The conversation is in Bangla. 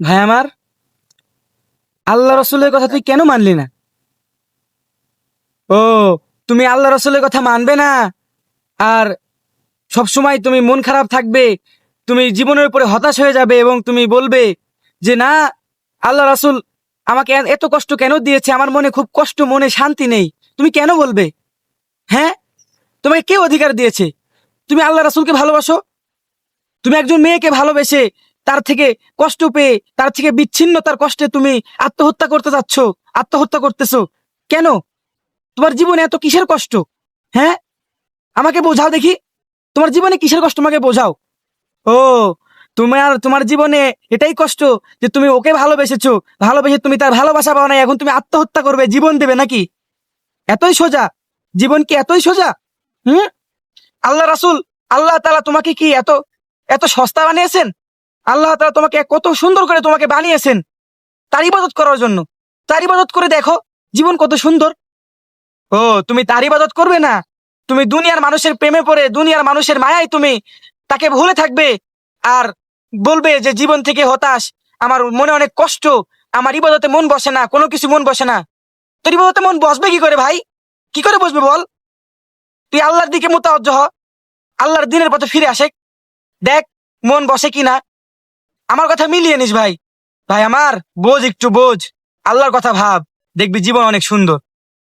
ভাই আমার, আল্লাহ রসুলের কথা তুই কেন মানলি না? ও, তুমি আল্লাহ রসুলের কথা মানবে না? আর সব সময় তুমি মন খারাপ থাকবে, তুমি জীবনের উপরে হতাশ হয়ে যাবে এবং তুমি বলবে যে, না, আল্লাহ রাসুল আমাকে এত কষ্ট কেন দিয়েছে? আমার মনে খুব কষ্ট, মনে শান্তি নেই। তুমি কেন বলবে? হ্যাঁ? তোমাকে কে অধিকার দিয়েছে? তুমি আল্লাহ রাসুলকে ভালোবাসো? তুমি একজন মেয়েকে ভালোবেসে তার থেকে কষ্ট পেয়ে, তার থেকে বিচ্ছিন্ন তার কষ্টে তুমি আত্মহত্যা করতে যাচ্ছ, আত্মহত্যা করতেছো। কেন? তোমার জীবনে এত কিসের কষ্ট? হ্যাঁ? আমাকে বোঝাও দেখি। তোমার জীবনে কিসের কষ্ট আমাকে বোঝাও। ও, তোমার তোমার জীবনে এটাই কষ্ট যে তুমি ওকে ভালোবেসেছো, ভালোবেসে তুমি তার ভালোবাসা পাও না এখন তুমি আত্মহত্যা করবে, জীবন দেবে নাকি? এতই সোজা? জীবন কি এতই সোজা? হুম? আল্লাহ রাসুল, আল্লাহ তালা তোমাকে কি এত এত সস্তা বানিয়েছেন? আল্লাহ তালা তোমাকে কত সুন্দর করে তোমাকে বানিয়েছেন। তার ইবাদত করার জন্য। তার ইবাদত করে দেখো, জীবন কত সুন্দর। ও, তুমি তার ইবাদত করবে না। তুমি দুনিয়ার মানুষের প্রেমে পড়ে, দুনিয়ার মানুষের মায়ায় তুমি তাকে ভুলে থাকবে আর বলবে যে জীবন থেকে হতাশ। আমার মনে অনেক কষ্ট। আমার ইবাদতে মন বসে না, কোনো কিছু মন বসে না। তোর ইবাদতে মন বসবে কি করে ভাই? কি করে বসবে বল? তুই আল্লাহর দিকে মোতাবজ্জ হ। আল্লাহর দিনের পথে ফিরে আসে। দেখ, মন বসে কিনা আমার কথা মিলিয়ে নিস ভাই। ভাই, আমার বোঝ একটু বোঝ। আল্লাহর কথা ভাব। দেখবি জীবন অনেক সুন্দর।